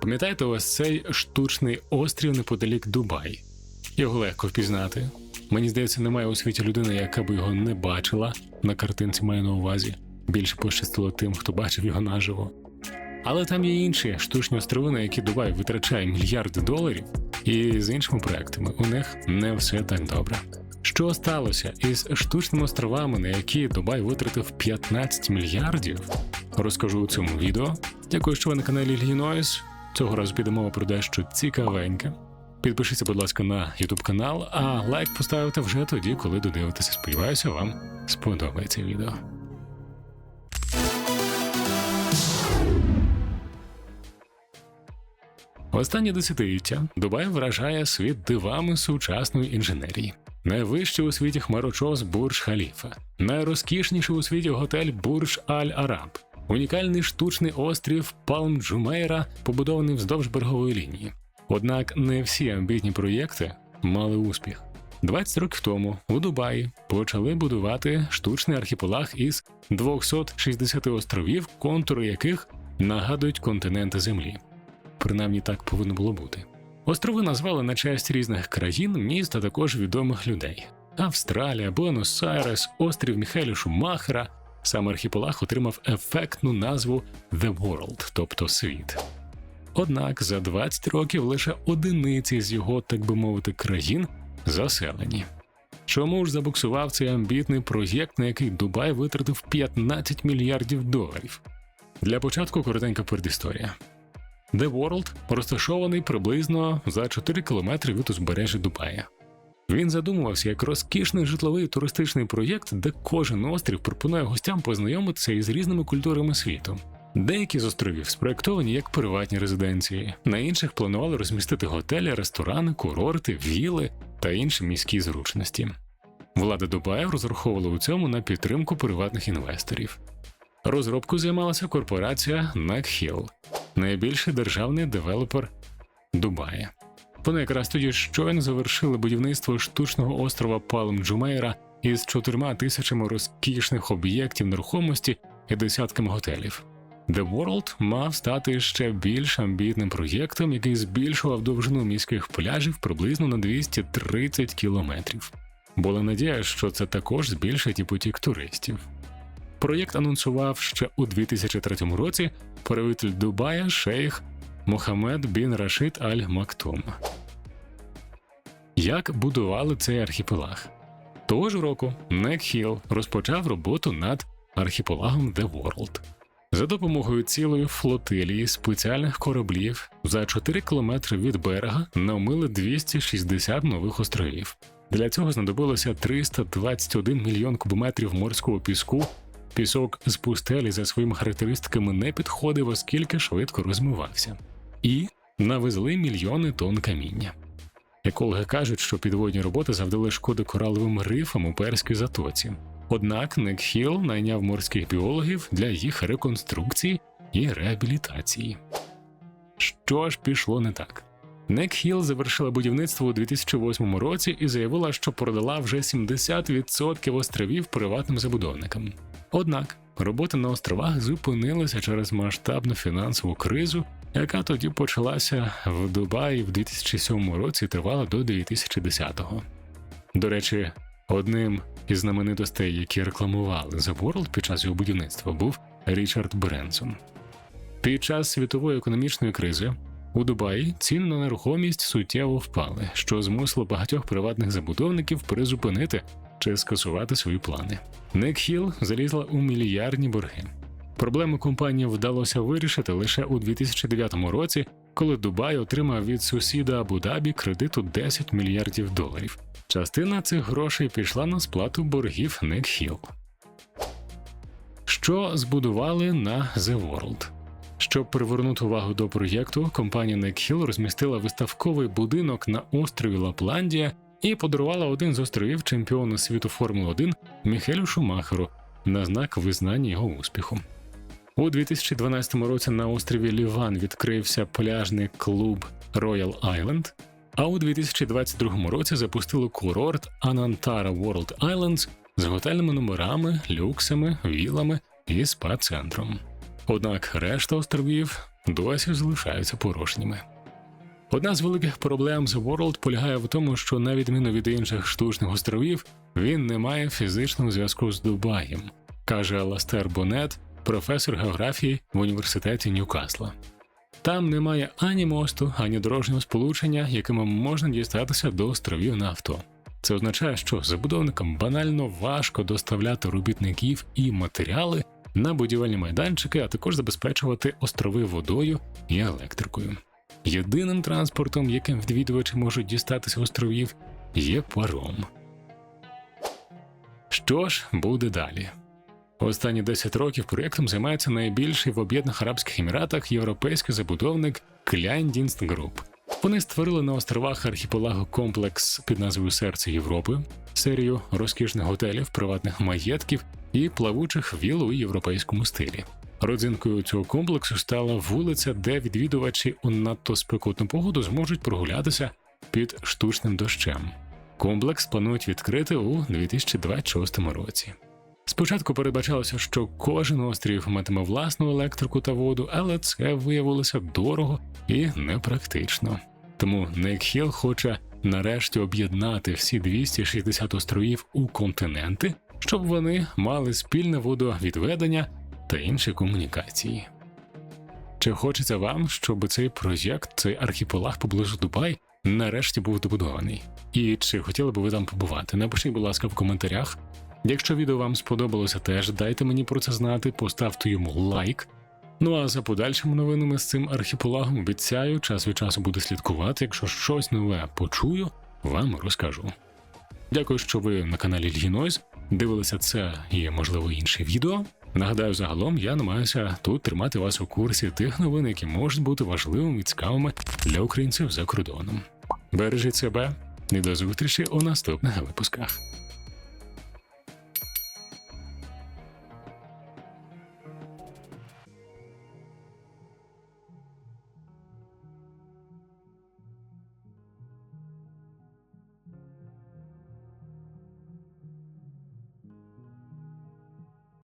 Пам'ятаєте ось цей штучний острів неподалік Дубай? Його легко впізнати. Мені здається, немає у світі людини, яка би його не бачила. На картинці маю на увазі. Більше пощастило тим, хто бачив його наживо. Але там є інші штучні острови, на які Дубай витрачає мільярди доларів, і з іншими проектами у них не все так добре. Що сталося із штучними островами, на які Дубай витратив 15 мільярдів? Розкажу у цьому відео. Дякую, що ви на каналі Ільгінойс. Цього разу піде мова про дещо цікавеньке. Підпишіться, будь ласка, на YouTube канал, а лайк поставите вже тоді, коли додивитеся. Сподіваюся, вам сподобається відео. Останнє десятиліття Дубай вражає світ дивами сучасної інженерії. Найвищий у світі хмарочос Бурдж Халіфа, найрозкішніший у світі готель Бурдж Аль Араб, унікальний штучний острів Палм Джумейра, побудований вздовж берегової лінії. Однак не всі амбітні проєкти мали успіх. 20 років тому у Дубаї почали будувати штучний архіпелаг із 260 островів, контури яких нагадують континенти Землі. Принаймні так повинно було бути. Острови назвали на честь різних країн, міст, а також відомих людей: Австралія, Буенос-Айрес, острів Міхеля Шумахера. Сам архіпелаг отримав ефектну назву The World, тобто світ. Однак за 20 років лише одиниці з його, так би мовити, країн заселені. Чому ж забуксував цей амбітний проєкт, на який Дубай витратив 15 мільярдів доларів? Для початку коротенька передісторія. The World розташований приблизно за 4 кілометри від узбережжя Дубая. Він задумувався як розкішний житловий туристичний проєкт, де кожен острів пропонує гостям познайомитися із різними культурами світу. Деякі з островів спроектовані як приватні резиденції, на інших планували розмістити готелі, ресторани, курорти, віли та інші міські зручності. Влада Дубаю розраховувала у цьому на підтримку приватних інвесторів. Розробкою займалася корпорація NACHILL, найбільший державний девелопер Дубая. Вони якраз тоді щойно завершили будівництво штучного острова Палм Джумейра із чотирма тисячами розкішних об'єктів нерухомості і десятками готелів. The World мав стати ще більш амбітним проєктом, який збільшував довжину міських пляжів приблизно на 230 кілометрів. Була надія, що це також збільшить і потік туристів. Проєкт анонсував ще у 2003 році правитель Дубая шейх Мохамед бін Рашид Аль Мактум. Як будували цей архіпелаг? Того ж року Нек Хіл розпочав роботу над архіпелагом The World. За допомогою цілої флотилії спеціальних кораблів за 4 кілометри від берега намили 260 нових островів. Для цього знадобилося 321 мільйон кубометрів морського піску. Пісок з пустелі за своїми характеристиками не підходив, оскільки швидко розмивався, і навезли мільйони тонн каміння. Екологи кажуть, що підводні роботи завдали шкоди кораловим рифам у перській затоці. Однак Некхіл найняв морських біологів для їх реконструкції і реабілітації. Що ж пішло не так? Некхіл завершила будівництво у 2008 році і заявила, що продала вже 70% островів приватним забудовникам. Однак робота на островах зупинилася через масштабну фінансову кризу, яка тоді почалася в Дубаї в 2007 році тривала до 2010-го. До речі, одним із знаменитостей, які рекламували The World під час його будівництва, був Річард Бренсон. Під час світової економічної кризи у Дубаї ціни на нерухомість суттєво впали, що змусило багатьох приватних забудовників призупинити чи скасувати свої плани. Некхіл залізла у мільярдні борги. Проблему компанії вдалося вирішити лише у 2009 році, коли Дубай отримав від сусіда Абу-Дабі кредиту 10 мільярдів доларів. Частина цих грошей пішла на сплату боргів Некхіл. Що збудували на The World? Щоб привернути увагу до проєкту, компанія Некхіл розмістила виставковий будинок на острові Лапландія і подарувала один з островів чемпіону світу Формули 1 Міхелю Шумахеру на знак визнання його успіху. У 2012 році на острові Ліван відкрився пляжний клуб Royal Island, а у 2022 році запустили курорт Anantara World Islands з готельними номерами, люксами, вілами і спа-центром. Однак решта островів досі залишаються порожніми. Одна з великих проблем The World полягає в тому, що на відміну від інших штучних островів, він не має фізичного зв'язку з Дубаєм, каже Аластер Бонет, професор географії в університеті Ньюкасла. Там немає ані мосту, ані дорожнього сполучення, якими можна дістатися до островів на авто. Це означає, що забудовникам банально важко доставляти робітників і матеріали на будівельні майданчики, а також забезпечувати острови водою і електрикою. Єдиним транспортом, яким відвідувачі можуть дістатися островів, є паром. Що ж буде далі? Останні 10 років проєктом займається найбільший в Об'єднаних Арабських Еміратах європейський забудовник Kleindienst Group. Вони створили на островах архіпелагу комплекс під назвою Серце Європи, серію розкішних готелів, приватних маєтків і плавучих віл у європейському стилі. Родзинкою цього комплексу стала вулиця, де відвідувачі у надто спекотну погоду зможуть прогулятися під штучним дощем. Комплекс планують відкрити у 2026 році. Спочатку передбачалося, що кожен острів матиме власну електрику та воду, але це виявилося дорого і непрактично. Тому Некхіл хоче нарешті об'єднати всі 260 островів у континенти, щоб вони мали спільне водовідведення та інші комунікації. Чи хочеться вам, щоб цей проєкт, цей архіпелаг поблизу Дубай, нарешті був добудований? І чи хотіли б ви там побувати? Напишіть, будь ласка, в коментарях. Якщо відео вам сподобалося, теж дайте мені про це знати, поставте йому лайк. Ну а за подальшими новинами з цим архіпелагом обіцяю, час від часу буду слідкувати. Якщо щось нове почую, вам розкажу. Дякую, що ви на каналі Льгінойз дивилися це і, можливо, інші відео. Нагадаю, загалом я намагаюся тут тримати вас у курсі тих новин, які можуть бути важливими і цікавими для українців за кордоном. Бережіть себе і до зустрічі у наступних випусках.